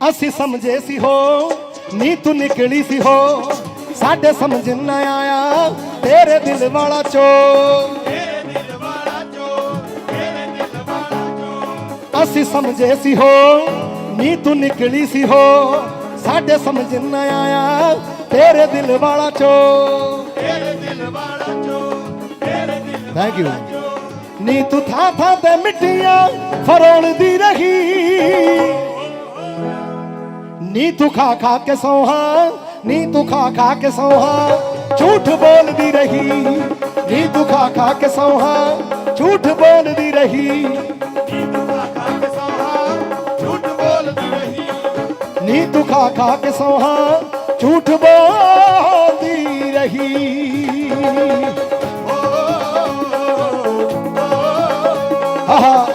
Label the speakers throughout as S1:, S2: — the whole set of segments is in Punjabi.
S1: ਅਸੀਂ ਸਮਝੇ ਸੀ ਹੋ ਨੀ ਤੂੰ ਨਿਕਲੀ ਸੀ ਹੋ। ਸਾਡੇ ਸਮਝ ਨਾ ਆਇਆ, ਤੇਰੇ ਦਿਲ ਵਾਲਾ ਚੋ ਅਸੀਂ ਸਮਝੇ ਸੀ ਹੋ ਨੀ ਤੂੰ ਨਿਕਲੀ ਸੀ ਹੋ। ਸਾਡੇ ਸਮਝ ਨਾ ਆਇਆ, ਤੇਰੇ ਦਿਲ ਵਾਲਾ ਚੋ ਥੈਂਕ ਯੂ ਨੀ ਤੂੰ ਥਾਂ ਥਾਂ ਤੇ ਮਿੱਟੀਆਂ ਫਰੋਲਦੀ ਰਹੀ। ਨੀ ਤੂੰ ਖਾ ਖਾ ਕੇ ਸੋਹਾ ਨੀ ਤੂੰ ਖਾ ਖਾ ਕੇ ਸੋਹਾ, ਝੂਠ ਬੋਲਦੀ ਰਹੀ। ਨੀ ਤੂੰ ਖਾ ਖਾ ਕੇ ਸੋਹਾ, ਝੂਠ ਬੋਲਦੀ ਰਹੀ। ਨੀ ਤੂੰ ਖਾ ਖਾ ਕੇ ਸੋਹਾ, ਝੂਠ ਬੋਲਦੀ ਰਹੀ। ਆਹਾ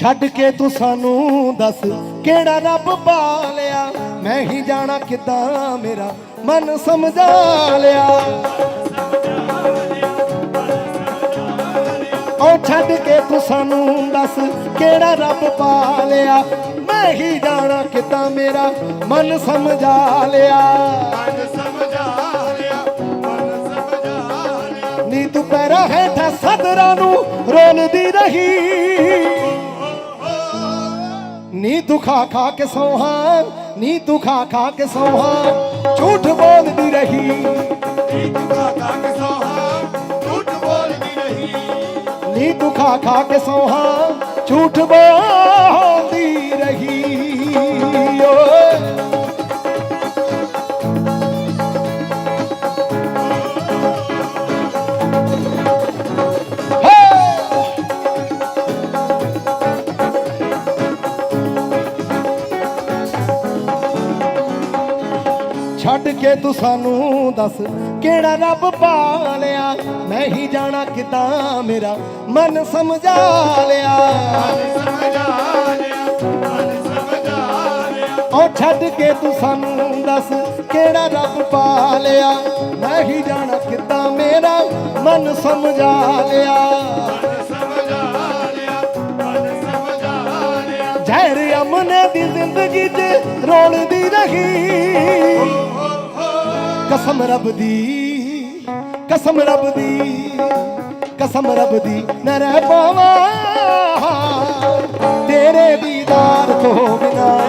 S1: ਛੱਡ ਕੇ ਤੂੰ ਸਾਨੂੰ ਦੱਸ ਕਿਹੜਾ ਰੱਬ ਪਾਲਿਆ? ਮੈਂ ਹੀ ਜਾਣਾ ਕਿਦਾਂ ਮੇਰਾ ਮਨ ਸਮਝਾ ਲਿਆ? ਉਹ ਛੱਡ ਕੇ ਤੂੰ ਸਾਨੂੰ ਦੱਸ ਕਿਹੜਾ ਰੱਬ ਪਾਲਿਆ? ਮੈਂ ਹੀ ਜਾਣਾ ਕਿਦਾਂ ਮੇਰਾ ਮਨ ਸਮਝਾ ਲਿਆ? ਨੀ ਤੂੰ ਪੈਰਾ ਹੇਠਾਂ ਸਦਰਾਂ ਨੂੰ ਰੋਲਦੀ ਰਹੀ। ਨੀ ਤੂੰ ਖਾ ਖਾ ਕੇ ਸੋਹਾ ਨੀ ਤੂੰ ਖਾ ਕੇ ਸੋਹਾ ਝੂਠ ਬੋਲਦੀ ਰਹੀ। ਨੀ ਤੂੰ ਖਾ ਕੇ ਸੋਹਾ ਝੂਠ ਬੋਲਦੀ ਛੱਡ ਕੇ ਤੂੰ ਸਾਨੂੰ ਦੱਸ ਕਿਹੜਾ ਰੱਬ ਪਾਲਿਆ? ਮੈਂ ਹੀ ਜਾਣਾ ਕਿਦਾਂ ਮੇਰਾ? ਮਨ ਸਮਝਾ ਲਿਆ। ਉਹ ਛੱਡ ਕੇ ਤੂੰ ਸਾਨੂੰ ਦੱਸ ਕਿਹੜਾ ਰੱਬ ਪਾਲਿਆ? ਮੈਂ ਹੀ ਜਾਣਾ ਕਿਦਾਂ ਮੇਰਾ? ਮਨ ਸਮਝਾ ਲਿਆ। ਜ਼ਹਿਰ ਅਮਨੇ ਦੀ ਜ਼ਿੰਦਗੀ 'ਚ ਰੋਲਦੀ ਰਹੀ। ਕਸਮ ਰੱਬ ਦੀ ਕਸਮ ਰੱਬ ਦੀ ਕਸਮ ਰੱਬ ਦੀ ਨਾ ਰਹਿ ਪਾਵਾਂ ਤੇਰੇ ਦੀਦਾਰ ਤੋਂ ਬਿਨਾ